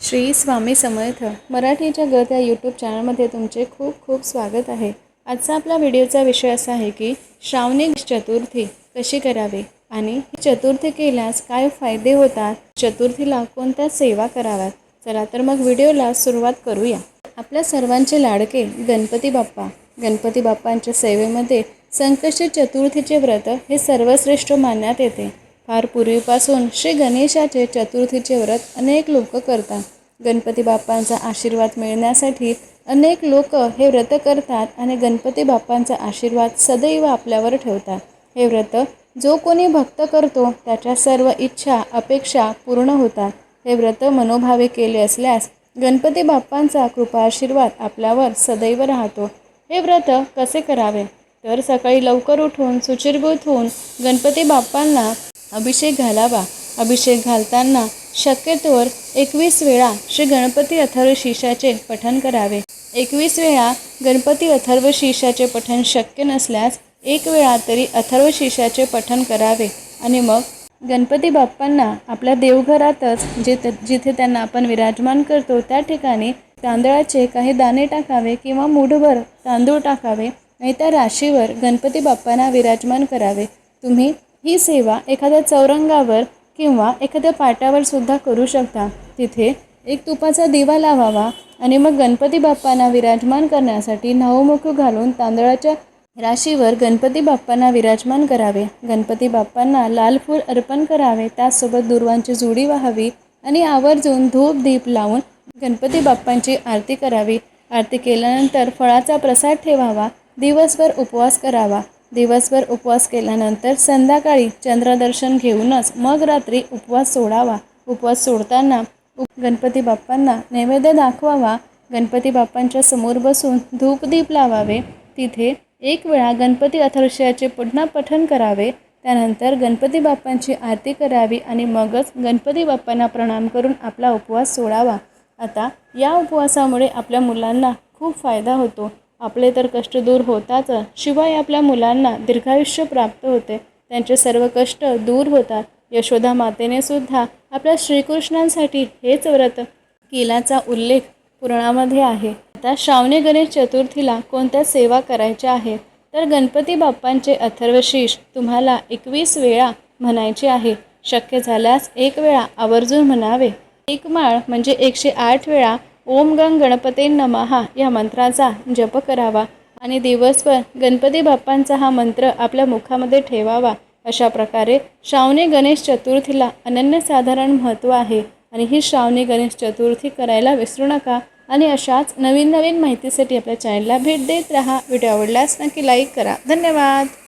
श्री स्वामी समर्थ. मराठीच्या गत या यूट्यूब चॅनलमध्ये तुमचे खूप खूप स्वागत आहे. आजचा आपला व्हिडिओचा विषय असा आहे की श्रावणी चतुर्थी कशी करावी आणि चतुर्थी केल्यास काय फायदे होतात? चतुर्थीला कोणत्या सेवा कराव्यात? चला तर मग व्हिडिओला सुरुवात करूया. आपल्या सर्वांचे लाडके गणपती बाप्पा. गणपती बाप्पांच्या सेवेमध्ये संकष्टी चतुर्थीचे व्रत हे सर्वश्रेष्ठ मानण्यात येते. फार पूर्वीपासून श्री गणेशाचे चतुर्थीचे व्रत अनेक लोक करतात. गणपती बाप्पांचा आशीर्वाद मिळण्यासाठी अनेक लोक हे व्रत करतात आणि गणपती बाप्पांचा आशीर्वाद सदैव आपल्यावर ठेवतात. हे व्रत जो कोणी भक्त करतो त्याच्या सर्व इच्छा अपेक्षा पूर्ण होतात. हे व्रत मनोभावे केले असल्यास गणपती बाप्पांचा कृपा आशीर्वाद आपल्यावर सदैव राहतो. हे व्रत कसे करावे? तर सकाळी लवकर उठून सुचिरभूत होऊन गणपती बाप्पांना अभिषेक घालावा. अभिषेक घालताना शक्यतोवर एकवीस वेळा श्री गणपती अथर्व शीशाचे पठण करावे. एकवीस वेळा गणपती अथर्व शीशाचे पठण शक्य नसल्यास एक वेळा तरी अथर्व शीशाचे पठण करावे. आणि मग गणपती बाप्पांना आपल्या देवघरातच जिथे जिथे त्यांना आपण विराजमान करतो त्या ठिकाणी तांदळाचे काही दाणे टाकावे किंवा मूठभर तांदूळ टाकावे आणि त्या राशीवर गणपती बाप्पांना विराजमान करावे. तुम्ही ही सेवा एखाद्या चौरंगावर किंवा एखाद्या पाटावर सुद्धा करू शकता. तिथे एक तुपाचा दिवा लावावा आणि मग गणपती बाप्पांना विराजमान करण्यासाठी नवमुख घालून तांदळाच्या राशीवर गणपती बाप्पांना विराजमान करावे. गणपती बाप्पांना लाल फूल अर्पण करावे. त्याचसोबत दुर्वांची जुडी व्हावी आणि आवर्जून धूप दीप लावून गणपती बाप्पांची आरती करावी. आरती केल्यानंतर फळाचा प्रसाद ठेवावा. दिवसभर उपवास करावा. दिवसभर उपवास केल्यानंतर संध्याकाळी चंद्रदर्शन घेऊनच मग रात्री उपवास सोडावा. उपवास सोडताना उप गणपती बाप्पांना नैवेद्य दाखवावा. गणपती बाप्पांच्या समोर बसून धूपदीप लावावे. तिथे एक वेळा गणपती अथर्षयाचे पुन्हा पठण करावे. त्यानंतर गणपती बाप्पांची आरती करावी आणि मगच गणपती बाप्पांना प्रणाम करून आपला उपवास सोडावा. आता या उपवासामुळे आपल्या मुलांना खूप फायदा होतो. आपले तर कष्ट दूर होतात शिवाय आपल्या मुलांना दीर्घायुष्य प्राप्त होते. त्यांचे सर्व कष्ट दूर होतात. यशोदा मातेने सुद्धा आपल्या श्रीकृष्णांसाठी हेच व्रत केल्याचा उल्लेख पुराणामध्ये आहे. आता श्रावणी गणेश चतुर्थीला कोणत्या सेवा करायच्या आहेत? तर गणपती बाप्पांचे अथर्वशीष तुम्हाला एकवीस वेळा म्हणायचे आहे. शक्य झाल्यास एक वेळा आवर्जून म्हणावे. एक माळ म्हणजे एकशे आठ वेळा ओम गंग गणपते नमहा या मंत्राचा जप करावा आणि दिवसभर गणपती बाप्पांचा हा मंत्र आपल्या मुखामध्ये ठेवावा. अशा प्रकारे श्रावणी गणेश चतुर्थीला अनन्यसाधारण महत्त्व आहे आणि ही श्रावणी गणेश चतुर्थी करायला विसरू नका आणि अशाच नवीन नवीन माहितीसाठी आपल्या चॅनलला भेट देत राहा. व्हिडिओ आवडल्यास नक्की लाईक करा. धन्यवाद.